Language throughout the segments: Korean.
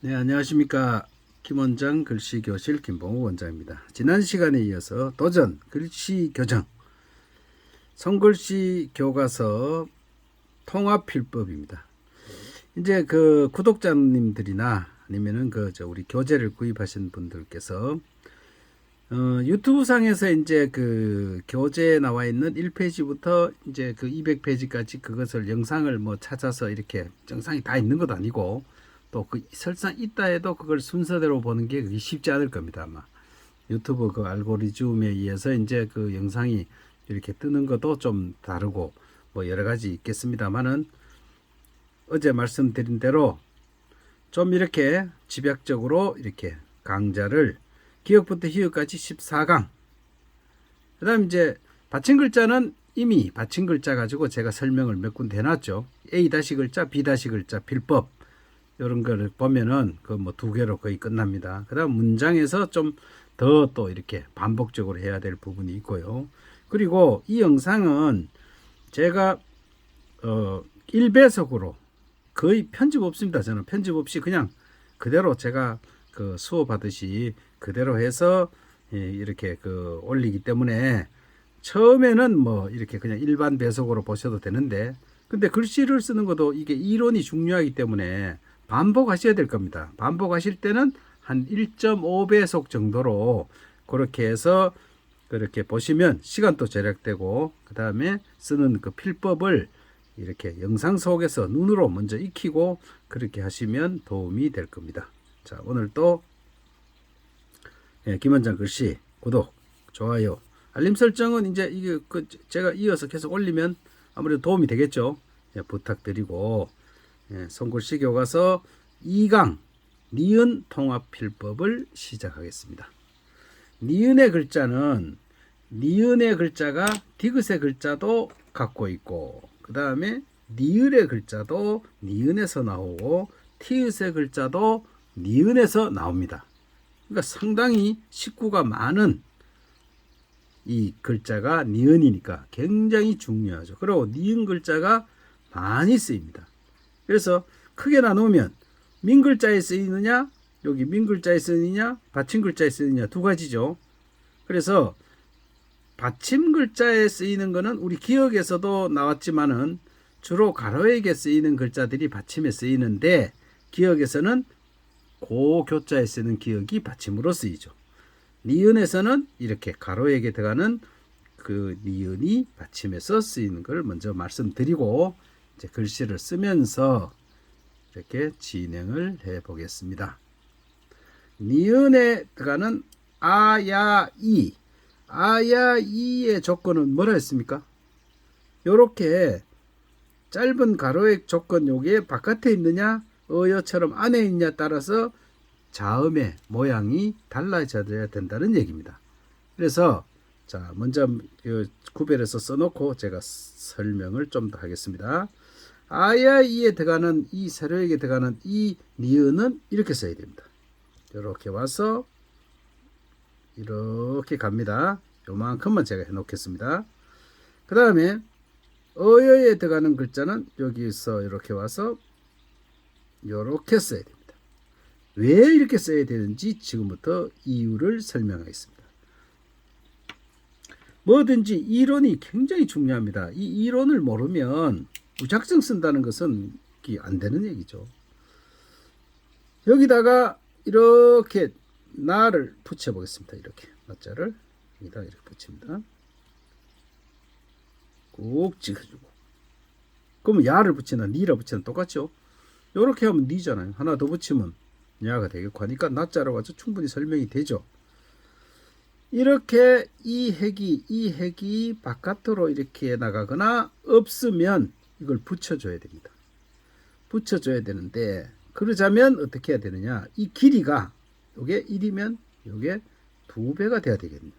네, 안녕하십니까. 김원장 글씨교실 김봉우 원장입니다. 지난 시간에 이어서 도전 글씨 교정 손글씨 교과서 통합 필법입니다. 이제 그 구독자님들이나 아니면은 그 저 우리 교재를 구입하신 분들께서 어, 유튜브 상에서 이제 그 교재에 나와 있는 1페이지부터 이제 그 200페이지까지 그것을 영상을 뭐 찾아서 이렇게 영상이 다 있는 것도 아니고 또 그 설상 있다 해도 그걸 순서대로 보는 게 쉽지 않을 겁니다 아마. 유튜브 그 알고리즘에 의해서 이제 그 영상이 이렇게 뜨는 것도 좀 다르고 뭐 여러 가지 있겠습니다만은 어제 말씀드린 대로 좀 이렇게 집약적으로 이렇게 강좌를 기억부터 희역까지 14강. 그 다음 이제 받침 글자는 이미 받침 글자 가지고 제가 설명을 몇 군데 해놨죠. A 다시 글자 B 다시 글자 필법 이런 거를 보면은 그 뭐 두 개로 거의 끝납니다. 그다음 문장에서 좀 더 또 이렇게 반복적으로 해야 될 부분이 있고요. 그리고 이 영상은 제가 어 1배속으로 거의 편집 없습니다. 저는 편집 없이 그냥 그대로 제가 그 수업하듯이 그대로 해서 예, 이렇게 그 올리기 때문에 처음에는 뭐 이렇게 그냥 일반 배속으로 보셔도 되는데 근데 글씨를 쓰는 것도 이게 이론이 중요하기 때문에 반복하셔야 될 겁니다. 반복하실 때는 한 1.5배속 정도로 그렇게 해서 그렇게 보시면 시간도 절약되고 그 다음에 쓰는 그 필법을 이렇게 영상 속에서 눈으로 먼저 익히고 그렇게 하시면 도움이 될 겁니다. 자 오늘 또 예, 김원장 글씨 구독 좋아요 알림 설정은 이제 이게 그 제가 이어서 계속 올리면 아무래도 도움이 되겠죠. 예, 부탁드리고 예, 손글씨 교과서 2강 니은 통합 필법을 시작하겠습니다. 니은의 글자는 니은의 글자가 디귿의 글자도 갖고 있고 그 다음에 니을의 글자도 니은에서 나오고 티읕의 글자도 니은에서 나옵니다. 그러니까 상당히 식구가 많은 이 글자가 니은이니까 굉장히 중요하죠. 그리고 니은 글자가 많이 쓰입니다. 그래서 크게 나누면 민글자에 쓰이느냐 여기 민글자에 쓰이느냐 받침 글자에 쓰이느냐 두 가지죠. 그래서 받침 글자에 쓰이는 것은 우리 기억에서도 나왔지만은 주로 가로에게 쓰이는 글자들이 받침에 쓰이는데 기억에서는 고교자에 쓰는 기억이 받침으로 쓰이죠. 니은에서는 이렇게 가로에게 들어가는 그 니은이 받침에서 쓰이는 걸 먼저 말씀드리고 이제 글씨를 쓰면서 이렇게 진행을 해 보겠습니다. 니은에 들어가는 아야이 아야이의 조건은 뭐라 했습니까? 요렇게 짧은 가로의 조건 요게 바깥에 있느냐 어여처럼 안에 있냐 따라서 자음의 모양이 달라져야 된다는 얘기입니다. 그래서 자 먼저 그 구별해서 써놓고 제가 설명을 좀 더 하겠습니다. 아야이에 들어가는 이 세로에게 들어가는 이 니은은 이렇게 써야 됩니다. 이렇게 와서 이렇게 갑니다. 요만큼만 제가 해 놓겠습니다. 그 다음에 어여에 들어가는 글자는 여기서 이렇게 와서 이렇게 써야 됩니다. 왜 이렇게 써야 되는지 지금부터 이유를 설명하겠습니다. 뭐든지 이론이 굉장히 중요합니다. 이 이론을 모르면 무작정 쓴다는 것은 안 되는 얘기죠. 여기다가 이렇게 나를 붙여 보겠습니다. 이렇게 나자를 여기다 이렇게 붙입니다. 꾹 찍어주고 그러면 야를 붙이나 니라 붙이나 똑같죠? 이렇게 하면 니잖아요. 하나 더 붙이면 야가 되겠고 하니까 나자로 가서 충분히 설명이 되죠. 이렇게 이 핵이 이 핵이 바깥으로 이렇게 나가거나 없으면 이걸 붙여줘야 됩니다. 붙여줘야 되는데 그러자면 어떻게 해야 되느냐? 이 길이가 요게 1이면 요게 두 배가 돼야 되겠네요.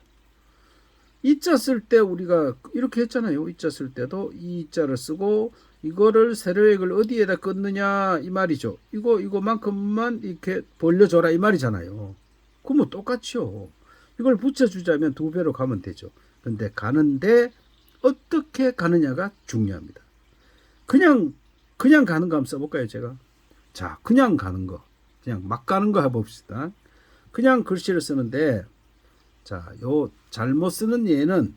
이자 쓸 때 우리가 이렇게 했잖아요. 이자 쓸 때도 이 자를 쓰고 이거를 세로액을 어디에다 끊느냐 이 말이죠. 이거 이거만큼만 이렇게 벌려줘라 이 말이잖아요. 그러면 똑같죠. 이걸 붙여주자면 두 배로 가면 되죠. 근데 가는데 어떻게 가느냐가 중요합니다. 그냥 그냥 가는 거 한번 써볼까요, 제가? 자, 그냥 가는 거. 그냥 막 가는 거 해봅시다. 그냥 글씨를 쓰는데 자, 요 잘못 쓰는 얘는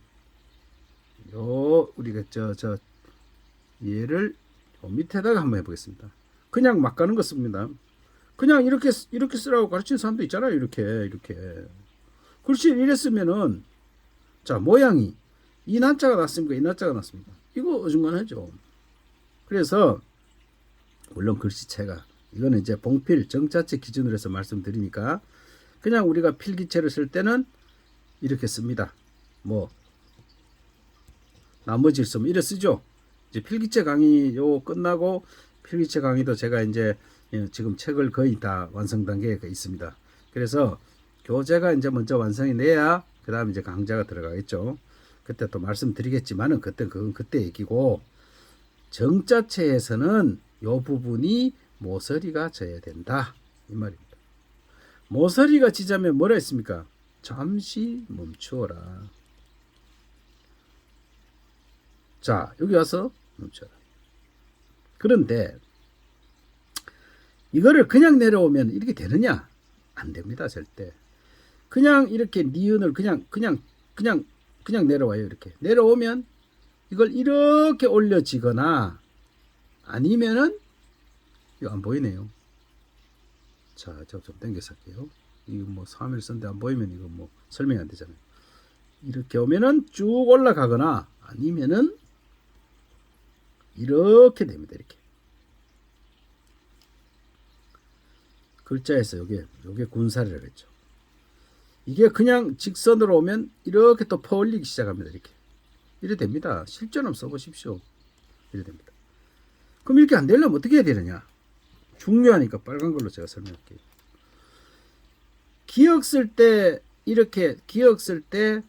요 우리가 저 저 얘를 요 밑에다가 한번 해보겠습니다. 그냥 막 가는 거 씁니다. 그냥 이렇게 쓰- 이렇게 쓰라고 가르치는 사람도 있잖아요. 이렇게 이렇게 글씨 이랬으면은 자 모양이 이 난자가 났습니까? 이 난자가 났습니까? 이거 어중간하죠. 그래서 물론 글씨체가 이거는 이제 봉필 정자체 기준으로 해서 말씀드리니까 그냥 우리가 필기체를 쓸 때는 이렇게 씁니다. 뭐 나머지 쓰면 이래 쓰죠. 이제 필기체 강의 요 끝나고 필기체 강의도 제가 이제 예, 지금 책을 거의 다 완성 단계에 있습니다. 그래서 교재가 이제 먼저 완성이 돼야 그다음에 이제 강좌가 들어가겠죠. 그때 또 말씀드리겠지만은 그때 그건 그때 얘기고 정자체에서는 요 부분이 모서리가 져야 된다 이 말입니다. 모서리가 지자면 뭐라 했습니까? 잠시 멈추어라. 자 여기 와서 멈춰라. 그런데 이거를 그냥 내려오면 이렇게 되느냐? 안 됩니다 절대. 그냥 이렇게 니은을 그냥 그냥 그냥 그냥 내려와요 이렇게 내려오면 이걸 이렇게 올려지거나 아니면은 이거 안 보이네요. 자, 저좀 당겨서 할게요. 이거 뭐 3일 썼는데 안 보이면 이거 뭐 설명이 안 되잖아요. 이렇게 오면은 쭉 올라가거나 아니면은 이렇게 됩니다. 이렇게. 글자에서 요게 요게 군살이라고 했죠. 이게 그냥 직선으로 오면 이렇게 또 퍼올리기 시작합니다. 이렇게. 이래 됩니다. 실전 한번 써보십시오. 이래 됩니다. 그럼 이렇게 안 되려면 어떻게 해야 되느냐? 중요하니까 빨간 걸로 제가 설명할게요. 기억 쓸 때 이렇게 기억 쓸 때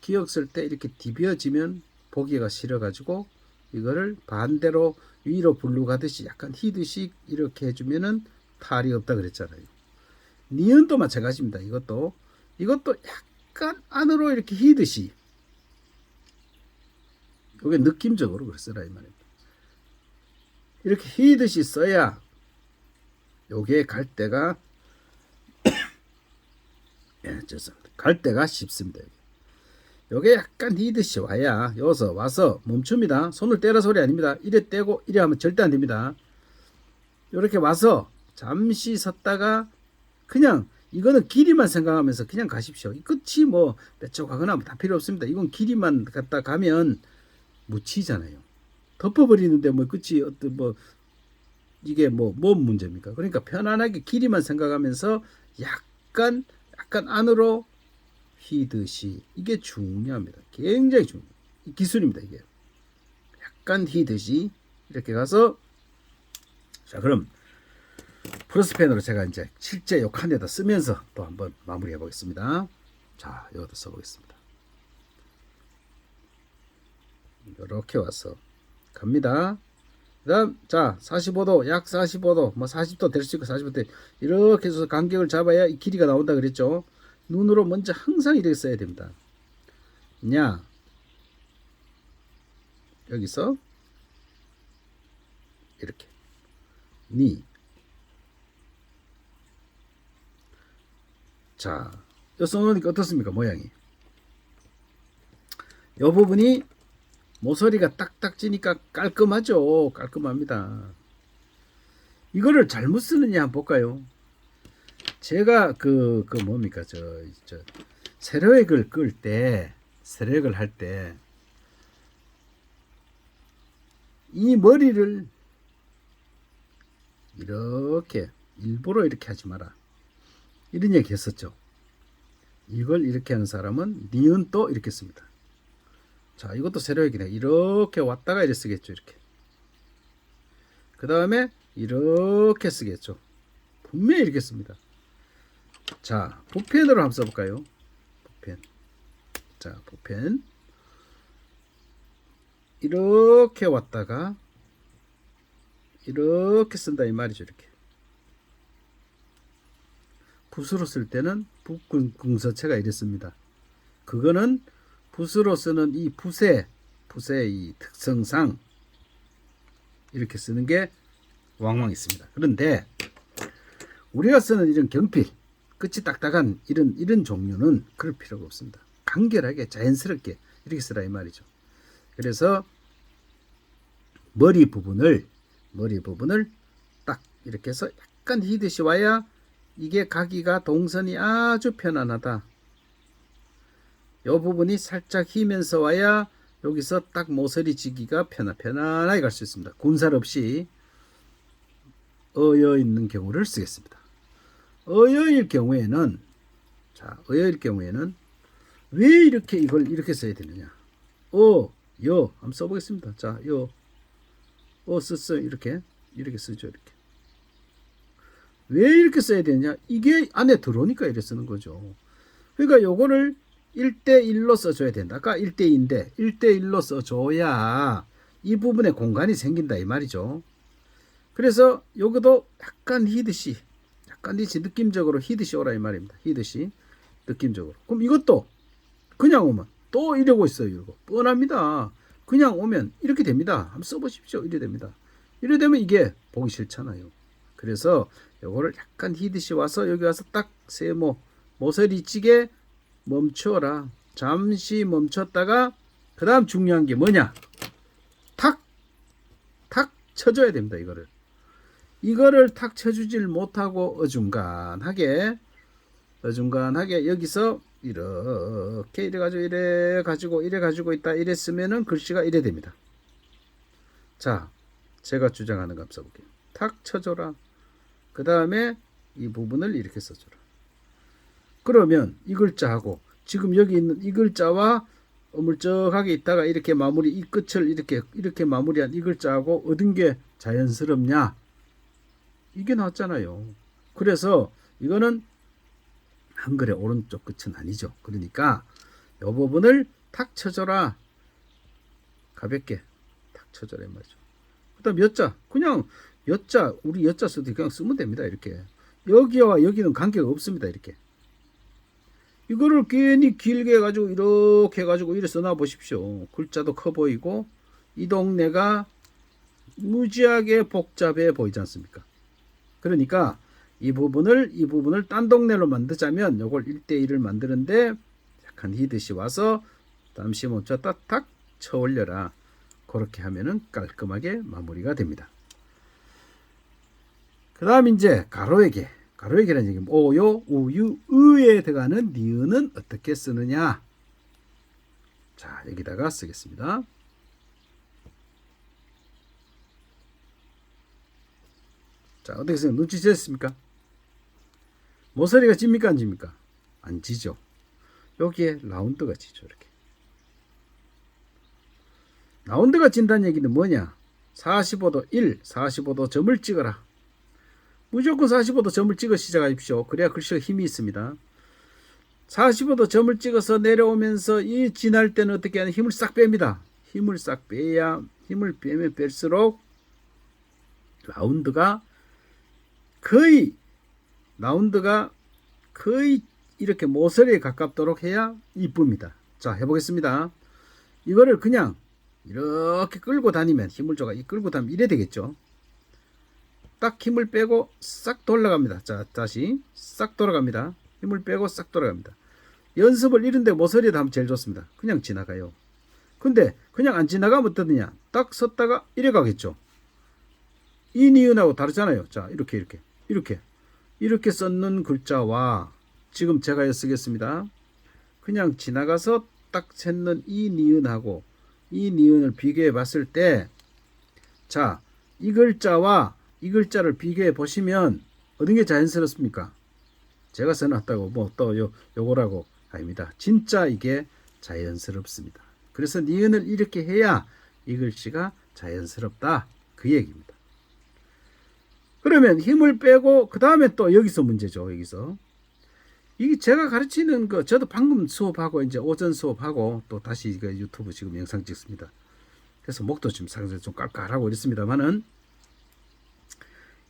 기억 쓸 때 이렇게 디벼지면 보기가 싫어가지고 이거를 반대로 위로 불루 가듯이 약간 휘듯이 이렇게 해주면은 탈이 없다 그랬잖아요. 니은도 마찬가지입니다. 이것도 이것도 약간 안으로 이렇게 휘듯이 이게 느낌적으로 그랬어라 이 말입니다. 이렇게 휘듯이 써야 요게 갈 때가 예, 죄송합니다. 갈 때가 쉽습니다. 요게 약간 휘듯이 와야 여기서 와서 멈춥니다. 손을 떼라 소리 아닙니다. 이래 떼고 이래 하면 절대 안 됩니다. 이렇게 와서 잠시 섰다가 그냥 이거는 길이만 생각하면서 그냥 가십시오. 이 끝이 뭐 빼쪽하거나 뭐다 필요 없습니다. 이건 길이만 갖다 가면 묻히잖아요. 덮어버리는데 뭐 끝이 어떤 뭐 이게 뭐 뭔 문제입니까? 그러니까 편안하게 길이만 생각하면서 약간 약간 안으로 휘듯이 이게 중요합니다. 굉장히 중요. 이 기술입니다. 이게 약간 휘듯이 이렇게 가서 자 그럼 프로스펜으로 제가 이제 실제 요 칸에다 쓰면서 또 한번 마무리해 보겠습니다. 자 여기다 써보겠습니다. 이렇게 와서 갑니다. 그 다음 자 45도 약 45도 뭐 40도 될 수 있고 45도 될- 이렇게 해서 간격을 잡아야 이 길이가 나온다 그랬죠. 눈으로 먼저 항상 이렇게 써야 됩니다. 냐 여기서 이렇게 니 자, 여 써놓으니까 어떻습니까 모양이? 이 부분이 모서리가 딱딱 지니까 깔끔하죠. 깔끔합니다. 이거를 잘못 쓰느냐 한번 볼까요? 제가 그, 그 뭡니까, 저, 저, 세로액을 끌 때, 세로액을 할 때, 이 머리를 이렇게, 일부러 이렇게 하지 마라. 이런 얘기 했었죠. 이걸 이렇게 하는 사람은 니은 또 이렇게 씁니다. 자, 이것도 세로액이네. 이렇게 왔다가 이렇게 쓰겠죠. 이렇게. 그 다음에 이렇게 쓰겠죠. 분명히 이렇게 씁니다. 자, 보펜으로 한번 써볼까요? 보펜. 자, 보펜. 이렇게 왔다가 이렇게 쓴다 이 말이죠. 이렇게. 붓으로 쓸 때는 붓궁서체가 이랬습니다. 그거는 붓으로 쓰는 이 붓의 붓의 이 특성상 이렇게 쓰는 게 왕왕 있습니다. 그런데 우리가 쓰는 이런 경필, 끝이 딱딱한 이런 이런 종류는 그럴 필요가 없습니다. 간결하게 자연스럽게 이렇게 쓰라 이 말이죠. 그래서 머리 부분을 머리 부분을 딱 이렇게 해서 약간 휘듯이 와야 이게 가기가 동선이 아주 편안하다. 요 부분이 살짝 휘면서 와야 여기서 딱 모서리 지기가 편안, 편안하게 갈 수 있습니다. 군살 없이 어여 있는 경우를 쓰겠습니다. 어여일 경우에는 자 어여일 경우에는 왜 이렇게 이걸 이렇게 써야 되느냐? 어, 여 한번 써보겠습니다. 자, 여, 어, 썼어 이렇게 이렇게 쓰죠 이렇게. 왜 이렇게 써야 되냐? 이게 안에 들어오니까 이렇게 쓰는 거죠. 그러니까 요거를 1대1로 써줘야 된다. 아까 1대2인데 1대1로 써줘야 이 부분에 공간이 생긴다 이 말이죠. 그래서 요것도 약간 히듯이 약간 히듯이 느낌적으로 히듯이 오라 이 말입니다. 히듯이 느낌적으로. 그럼 이것도 그냥 오면 또 이러고 있어요. 이러고 뻔합니다. 그냥 오면 이렇게 됩니다. 한번 써보십시오. 이래 됩니다. 이래 되면 이게 보기 싫잖아요. 그래서 요거를 약간 히듯이 와서 여기 와서 딱 세모 모서리 찌게 멈춰라. 잠시 멈췄다가 그 다음 중요한 게 뭐냐? 탁! 탁 쳐줘야 됩니다. 이거를. 이거를 탁 쳐주질 못하고 어중간하게 어중간하게 여기서 이렇게 이래 가지고 이래 가지고 이래 가지고 있다 이랬으면은 글씨가 이래 됩니다. 자, 제가 주장하는 거 한번 써볼게요. 탁 쳐줘라. 그 다음에 이 부분을 이렇게 써줘라. 그러면 이 글자하고 지금 여기 있는 이 글자와 어물쩍하게 있다가 이렇게 마무리 이 끝을 이렇게 이렇게 마무리한 이 글자하고 얻은 게 자연스럽냐? 이게 나왔잖아요. 그래서 이거는 한글의 오른쪽 끝은 아니죠. 그러니까 이 부분을 탁 쳐줘라. 가볍게 탁 쳐줘라 이 말이죠. 그 다음 여자 그냥 여자 우리 여자 써도 그냥 쓰면 됩니다. 이렇게 여기와 여기는 관계가 없습니다. 이렇게 이거를 괜히 길게 해가지고 이렇게 해가지고 이래 써놔 보십시오. 글자도 커 보이고 이 동네가 무지하게 복잡해 보이지 않습니까? 그러니까 이 부분을 이 부분을 딴 동네로 만들자면 요걸 1대1을 만드는데 약간 히듯이 와서 잠시 멈췄다 탁 쳐올려라. 그렇게 하면은 깔끔하게 마무리가 됩니다. 그 다음 이제 가로에게 가로에게라는 얘기는 오요, 우유, 의에 들어가는 니은은 어떻게 쓰느냐 자 여기다가 쓰겠습니다. 자 어떻게 쓰면 눈치채셨습니까? 모서리가 찝니까 안 찝니까? 안 지죠. 여기에 라운드가 지죠 이렇게. 라운드가 진다는 얘기는 뭐냐? 45도 1, 45도 점을 찍어라. 무조건 45도 점을 찍어 시작하십시오. 그래야 글씨가 힘이 있습니다. 45도 점을 찍어서 내려오면서 이 지날 때는 어떻게 하냐? 힘을 싹 뺍니다. 힘을 싹 빼야 힘을 빼면 뺄수록 라운드가 거의 라운드가 거의 이렇게 모서리에 가깝도록 해야 이쁩니다. 자, 해보겠습니다. 이거를 그냥 이렇게 끌고 다니면 힘을 줘가 이 끌고 다니면 이래 되겠죠. 딱 힘을 빼고 싹 돌아갑니다. 자, 다시 싹 돌아갑니다. 힘을 빼고 싹 돌아갑니다. 연습을 이런데 모서리에다 하면 제일 좋습니다. 그냥 지나가요. 근데 그냥 안 지나가면 어떠느냐? 딱 섰다가 이래 가겠죠. 이 니은하고 다르잖아요. 자, 이렇게 이렇게 이렇게 이렇게 썼는 글자와 지금 제가 쓰겠습니다. 그냥 지나가서 딱 샜는 이 니은하고 이 니은을 비교해 봤을 때, 자, 이 글자와 이 글자를 비교해 보시면 어떤 게 자연스럽습니까? 제가 써놨다고 뭐 또 요, 요거라고 아닙니다. 진짜 이게 자연스럽습니다. 그래서 니은을 이렇게 해야 이 글씨가 자연스럽다. 그 얘기입니다. 그러면 힘을 빼고 그 다음에 또 여기서 문제죠. 여기서 이게 제가 가르치는 거 저도 방금 수업하고 이제 오전 수업하고 또 다시 이거 유튜브 지금 영상 찍습니다. 그래서 목도 지금 상당히 좀 깔깔하고 이렇습니다만은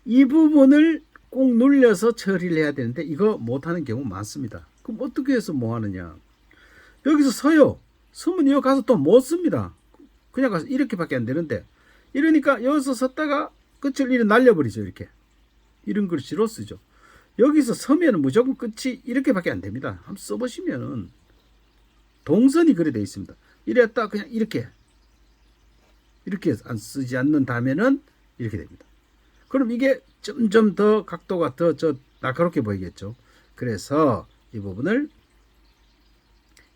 이 부분을 꼭 눌려서 처리를 해야 되는데 이거 못하는 경우 많습니다. 그럼 어떻게 해서 뭐 하느냐? 여기서 서요. 서면 여기 가서 또 못 씁니다. 그냥 가서 이렇게밖에 안 되는데 이러니까 여기서 섰다가 끝을 이렇게 날려버리죠 이렇게 이런 글씨로 쓰죠. 여기서 서면은 무조건 끝이 이렇게밖에 안 됩니다. 한번 써보시면은 동선이 그래 돼 있습니다. 이랬다 그냥 이렇게 이렇게 안 쓰지 않는다면은 이렇게 됩니다. 그럼 이게 점점 더 각도가 더 저 날카롭게 보이겠죠. 그래서 이 부분을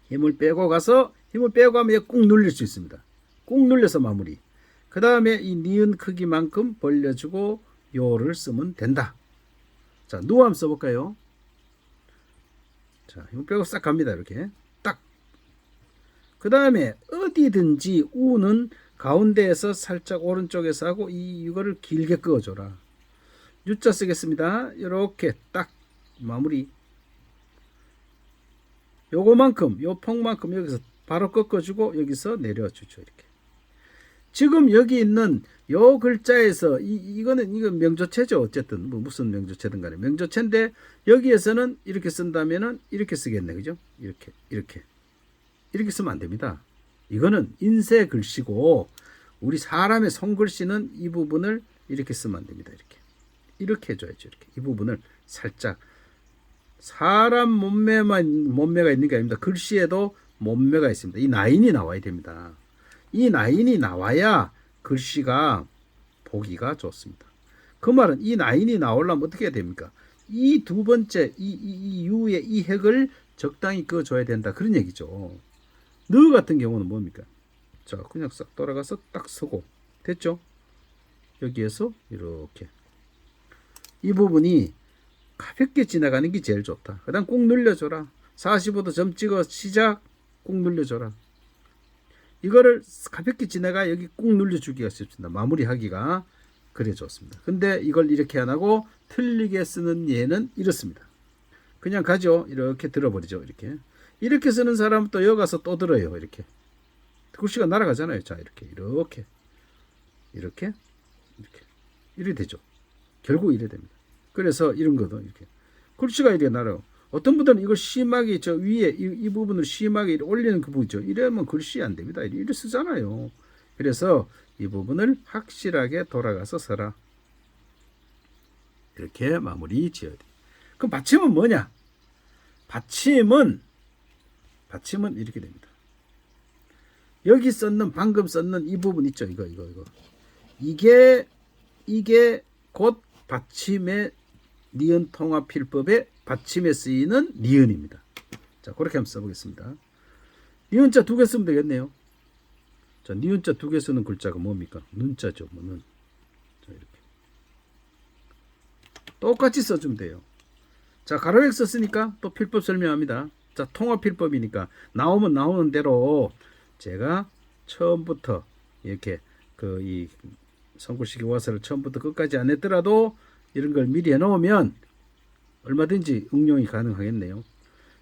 힘을 빼고 가서 힘을 빼고 가면 꾹 눌릴 수 있습니다. 꾹 눌려서 마무리. 그 다음에 이 니은 크기만큼 벌려주고 요를 쓰면 된다. 자, 누 한번 써볼까요? 자, 힘을 빼고 싹 갑니다. 이렇게. 딱. 그 다음에 어디든지 우는 가운데에서 살짝 오른쪽에서 하고 이 이거를 길게 그어줘라. U자 쓰겠습니다. 이렇게 딱 마무리. 요거만큼, 요 폭만큼 여기서 바로 꺾어주고 여기서 내려주죠. 이렇게. 지금 여기 있는 요 글자에서 이 이거는 이거 명조체죠. 어쨌든 뭐 무슨 명조체든 간에 명조체인데 여기에서는 이렇게 쓴다면은 이렇게 쓰겠네. 그죠? 이렇게 이렇게 이렇게 쓰면 안 됩니다. 이거는 인쇄 글씨고 우리 사람의 손글씨는 이 부분을 이렇게 쓰면 안 됩니다. 이렇게 이렇게 해줘야죠. 이렇게 이 부분을 살짝 사람 몸매만 몸매가 있는 게 아닙니다. 글씨에도 몸매가 있습니다. 이 라인이 나와야 됩니다. 이 라인이 나와야 글씨가 보기가 좋습니다. 그 말은 이 라인이 나오려면 어떻게 해야 됩니까? 이 두 번째 이, 이, 이 U의 이 핵을 적당히 그어줘야 된다 그런 얘기죠. 너 같은 경우는 뭡니까? 자 그냥 싹 돌아가서 딱 서고 됐죠? 여기에서 이렇게 이 부분이 가볍게 지나가는 게 제일 좋다. 그 다음 꾹 눌려줘라. 45도 점 찍어 시작 꾹 눌려줘라. 이거를 가볍게 지나가 여기 꾹 눌려주기가 쉽습니다. 마무리하기가 그래 좋습니다. 근데 이걸 이렇게 안 하고 틀리게 쓰는 예는 이렇습니다. 그냥 가죠. 이렇게 들어버리죠. 이렇게. 이렇게 쓰는 사람은 또 여기 가서 또 들어요. 이렇게. 글씨가 날아가잖아요. 자, 이렇게. 이렇게. 이렇게. 이렇게. 이래 되죠. 결국 이래 됩니다. 그래서 이런 것도 이렇게. 글씨가 이렇게 날아가고. 어떤 분들은 이걸 심하게 저 위에 이, 이 부분을 심하게 올리는 그 부분이죠. 이러면 글씨 안 됩니다. 이래 쓰잖아요. 그래서 이 부분을 확실하게 돌아가서 써라. 이렇게 마무리 지어야 돼. 그럼 받침은 뭐냐? 받침은 받침은 이렇게 됩니다. 여기 썼는 방금 썼는 이 부분 있죠. 이거 이거 이거. 이게 이게 곧 받침의 니은 통합 필법의 받침에 쓰이는 니은입니다. 자, 그렇게 한번 써보겠습니다. 니은자 두 개 쓰면 되겠네요. 자, 니은자 두 개 쓰는 글자가 뭡니까? 눈자죠, 뭐 눈. 자, 이렇게. 똑같이 써주면 돼요. 자, 가로액 썼으니까 또 필법 설명합니다. 자, 통합 필법이니까 나오면 나오는 대로 제가 처음부터 이렇게 그이 성글씨기 와서를 처음부터 끝까지 안 했더라도 이런 걸 미리 해놓으면 얼마든지 응용이 가능하겠네요.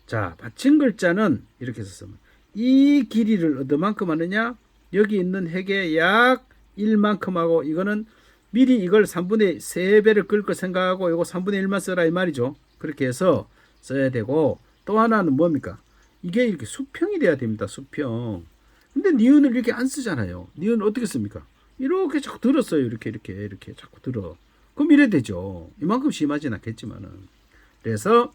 자, 받침 글자는 이렇게 썼으면 이 길이를 얻어만큼 하느냐? 여기 있는 핵의 약 1만큼 하고 이거는 미리 이걸 3분의 3배를 끌거 생각하고 이거 3분의 1만 써라 이 말이죠. 그렇게 해서 써야 되고 또 하나는 뭡니까? 이게 이렇게 수평이 돼야 됩니다. 수평. 근데 니은을 이렇게 안 쓰잖아요. 니은 어떻게 씁니까? 이렇게 자꾸 들었어요. 이렇게 이렇게 이렇게 자꾸 들어. 그럼 이래 되죠. 이만큼 심하진 않겠지만은. 그래서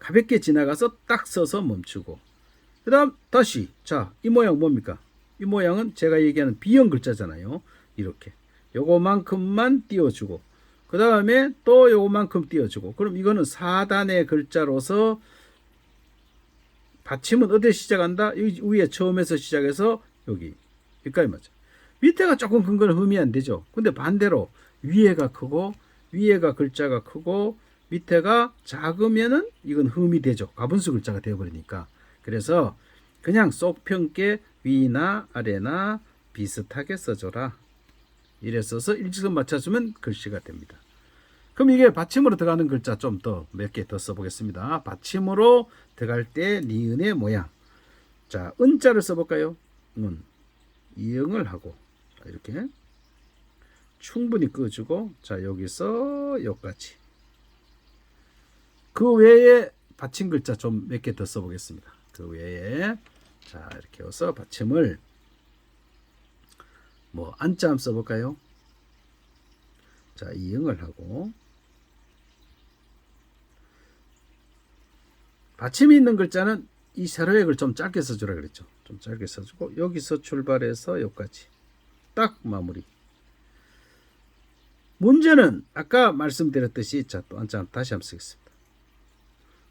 가볍게 지나가서 딱 서서 멈추고 그 다음 다시 자 이 모양 뭡니까 이 모양은 제가 얘기하는 비형 글자잖아요 이렇게 요거만큼만 띄워주고 그 다음에 또 요거만큼 띄워주고 그럼 이거는 4단의 글자로서 받침은 어디 시작한다 여기 위에 처음에서 시작해서 여기 여기까지 맞죠 밑에가 조금 큰 건 흠이 안 되죠 근데 반대로 위에가 크고 위에가 글자가 크고 밑에가 작으면은 이건 흠이 되죠. 가분수 글자가 되어버리니까. 그래서 그냥 쏙 평게 위나 아래나 비슷하게 써줘라. 이래 써서 일직선 맞춰주면 글씨가 됩니다. 그럼 이게 받침으로 들어가는 글자 좀 더 몇 개 더 써보겠습니다. 받침으로 들어갈 때 니은의 모양. 자, 은자를 써볼까요? 은. 이응을 하고 자, 이렇게 충분히 끄주고 자 여기서 여기까지 그 외에 받침 글자 좀 몇 개 더 써보겠습니다. 그 외에 자 이렇게 해서 받침을 뭐 안자 한번 써볼까요? 자 이응을 하고 받침이 있는 글자는 이 세로액을 좀 짧게 써주라 그랬죠. 좀 짧게 써주고 여기서 출발해서 여기까지 딱 마무리. 문제는 아까 말씀드렸듯이 자또 한장 다시 한번 쓰겠습니다.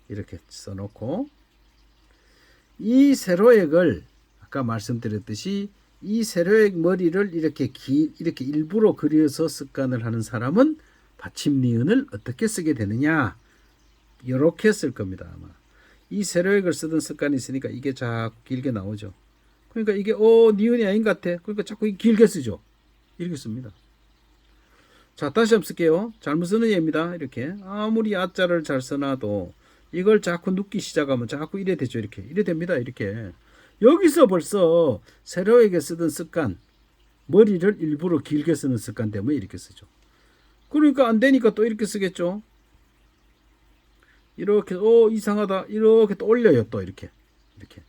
이렇게 써놓고 이 세로액을 아까 말씀드렸듯이 이 세로액 머리를 이렇게 기, 이렇게 일부러 그려서 습관을 하는 사람은 받침 니은을 어떻게 쓰게 되느냐? 이렇게 쓸 겁니다 아마. 이 세로액을 쓰던 습관이 있으니까 이게 자꾸 길게 나오죠. 그러니까 이게 어 니은이 아닌 것 같아. 그러니까 자꾸 이 길게 쓰죠. 이렇게 씁니다. 자 다시 한번 쓸게요. 잘못 쓰는 예입니다. 이렇게. 아무리 아자를 잘 써놔도 이걸 자꾸 눕기 시작하면 자꾸 이래 되죠 이렇게. 이래 됩니다 이렇게 여기서 벌써 세로에게 쓰던 습관 머리를 일부러 길게 쓰는 습관 때문에 이렇게 쓰죠. 그러니까 안 되니까 또 이렇게 쓰겠죠. 이렇게 어 이상하다. 이렇게 또 올려요 또 이렇게. 이렇게.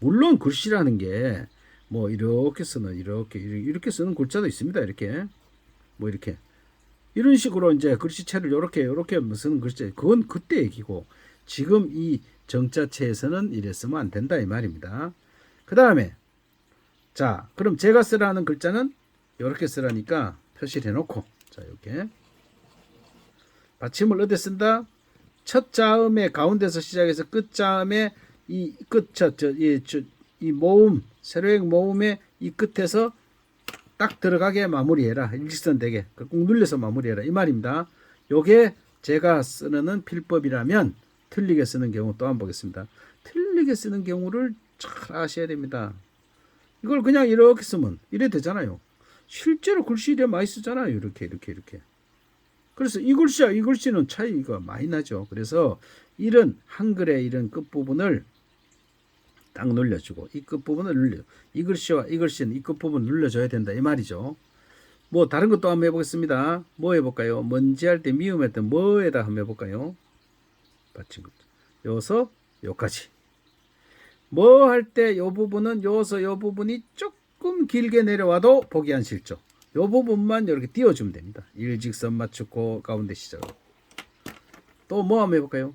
물론 글씨라는 게 뭐 이렇게 쓰는 이렇게 이렇게 쓰는 글자도 있습니다 이렇게. 뭐 이렇게. 이런 식으로 이제 글씨체를 이렇게 이렇게 쓰는 글자 그건 그때 얘기고 지금 이 정자체에서는 이랬으면 안 된다 이 말입니다. 그 다음에 자 그럼 제가 쓰라는 글자는 이렇게 쓰라니까 표시를 해놓고 자 이렇게 받침을 어디 쓴다? 첫 자음의 가운데서 시작해서 끝 자음의 이끝저이 이 모음 세로액 모음의 이 끝에서 딱 들어가게 마무리해라. 일직선 되게. 꾹 눌려서 마무리해라. 이 말입니다. 요게 제가 쓰는 필법이라면 틀리게 쓰는 경우 또 한번 보겠습니다. 틀리게 쓰는 경우를 잘 아셔야 됩니다. 이걸 그냥 이렇게 쓰면 이래 되잖아요. 실제로 글씨 이래 많이 쓰잖아요. 이렇게 이렇게 이렇게. 그래서 이 글씨와 이 글씨는 차이가 많이 나죠. 그래서 이런 한글의 이런 끝부분을 딱 눌러주고 이 끝부분을 눌려 이 글씨와 이 글씨는 이 끝부분 눌러줘야 된다 이 말이죠 뭐 다른 것도 한번 해보겠습니다 뭐 해볼까요 먼지 할 때 미음 할 때 뭐에다 한번 해볼까요 받침 것 여기서 여기까지. 뭐 할 때 요 부분은 여기서 요 부분이 조금 길게 내려와도 보기 안 싫죠. 요 부분만 이렇게 띄워주면 됩니다. 일직선 맞추고 가운데 시작으로 또뭐 한번 해볼까요?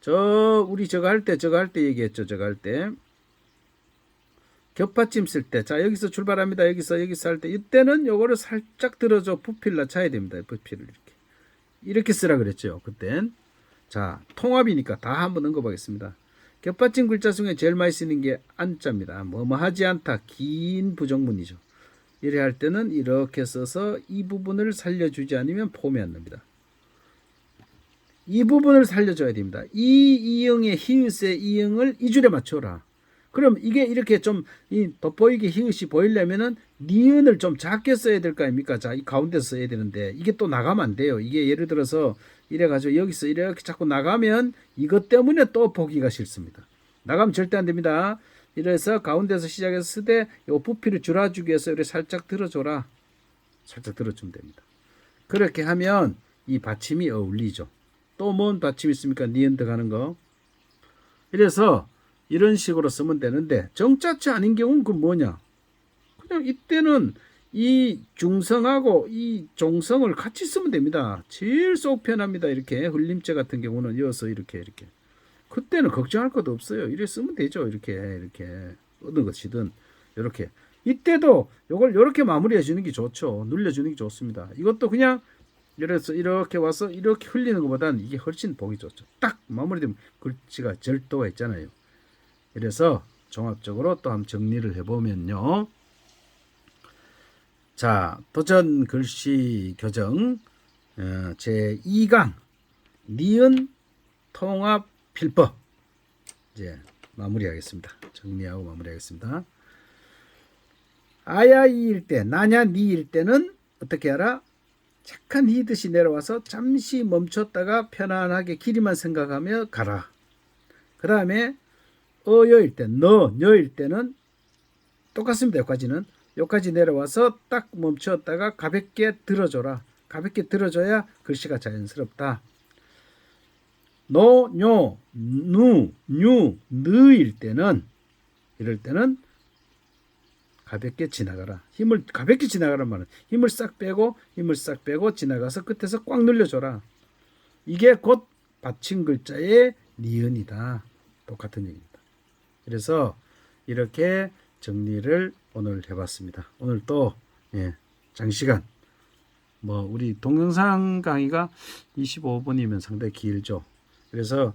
저 우리 저거 할 때 저거 할 때 얘기했죠. 저거 할 때. 겹받침 쓸 때. 자 여기서 출발합니다. 여기서 여기서 할 때. 이때는 요거를 살짝 들어줘. 부피를 낮춰야 됩니다. 부피를 이렇게. 이렇게 쓰라 그랬죠. 그땐 자 통합이니까 다 한번 언급하겠습니다. 겹받침 글자 중에 제일 많이 쓰는 게 안자입니다. 뭐뭐 하지 않다 긴 부정문이죠. 이래 할 때는 이렇게 써서 이 부분을 살려주지 않으면 폼이 안 납니다. 이 부분을 살려줘야 됩니다. 이 이응의 히읗의 이응을 이 줄에 맞춰라. 그럼 이게 이렇게 좀이 돋보이게 히읗이 보이려면은 니은을 좀 작게 써야 될 거 아닙니까? 자, 이 가운데서 써야 되는데 이게 또 나가면 안 돼요. 이게 예를 들어서 이래 가지고 여기서 이렇게 자꾸 나가면 이것 때문에 또 보기가 싫습니다. 나가면 절대 안 됩니다. 이래서 가운데서 시작해서 쓰되 요 부피를 줄여주기 위해서 이렇게 살짝 들어줘라. 살짝 들어주면 됩니다. 그렇게 하면 이 받침이 어울리죠. 또 뭔 받침 있습니까? 니은 들어가는 거. 이래서 이런 식으로 쓰면 되는데 정자체 아닌 경우는 그 뭐냐? 그냥 이때는 이 중성하고 이 종성을 같이 쓰면 됩니다. 제일 속 편합니다. 이렇게 흘림체 같은 경우는 이어서 이렇게 이렇게. 그때는 걱정할 것도 없어요. 이렇게 쓰면 되죠. 이렇게 이렇게 어느 것이든 이렇게. 이때도 이걸 이렇게 마무리해 주는 게 좋죠. 눌려 주는 게 좋습니다. 이것도 그냥 이래서 이렇게 와서 이렇게 흘리는 것보다는 이게 훨씬 보기 좋죠. 딱 마무리되면 글씨가 절도가 있잖아요. 이래서 종합적으로 또 한번 정리를 해보면요. 자, 도전 글씨 교정 어, 제 2강 니은 통합 필법 이제 마무리하겠습니다. 정리하고 마무리하겠습니다. 아야이일 때, 나냐 니일 때는 어떻게 하라? 착한 히 듯이 내려와서 잠시 멈췄다가 편안하게 길이만 생각하며 가라. 그 다음에 어여일 때, 너, 여일 때는 똑같습니다. 여기까지는. 여기까지 내려와서 딱 멈췄다가 가볍게 들어줘라. 가볍게 들어줘야 글씨가 자연스럽다. 노, 뇨, 누, 뉴, 느일 때는 이럴 때는 가볍게 지나가라. 힘을 가볍게 지나가란 말은 힘을 싹 빼고 힘을 싹 빼고 지나가서 끝에서 꽉 눌려줘라. 이게 곧 받침 글자의 니은이다. 똑같은 얘기입니다. 그래서 이렇게 정리를 오늘 해봤습니다. 오늘 또 예, 장시간 뭐 우리 동영상 강의가 25분이면 상당히 길죠. 그래서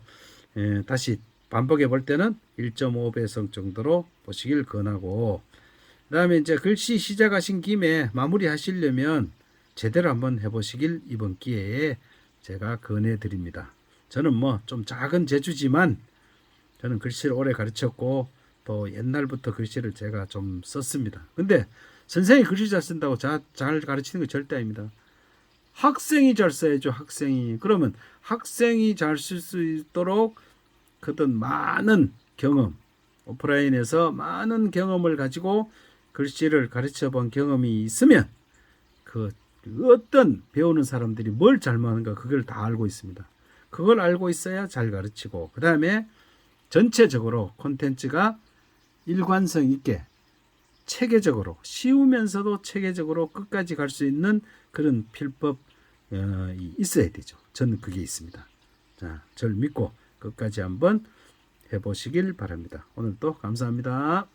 예, 다시 반복해 볼 때는 1.5배속 정도로 보시길 권하고 그다음에 이제 글씨 시작하신 김에 마무리 하시려면 제대로 한번 해보시길 이번 기회에 제가 권해 드립니다. 저는 뭐 좀 작은 재주지만 저는 글씨를 오래 가르쳤고 또 옛날부터 글씨를 제가 좀 썼습니다. 근데 선생이 글씨 잘 쓴다고 자, 잘 가르치는 거 절대 아닙니다. 학생이 잘 써야죠, 학생이. 그러면 학생이 잘 쓸 수 있도록 그든 많은 경험, 오프라인에서 많은 경험을 가지고 글씨를 가르쳐 본 경험이 있으면 그 어떤 배우는 사람들이 뭘 잘못하는가 그걸 다 알고 있습니다. 그걸 알고 있어야 잘 가르치고 그 다음에 전체적으로 콘텐츠가 일관성 있게 체계적으로 쉬우면서도 체계적으로 끝까지 갈 수 있는 그런 필법 어, 이 있어야 되죠. 저는 그게 있습니다. 자, 절 믿고 끝까지 한번 해보시길 바랍니다. 오늘 또 감사합니다.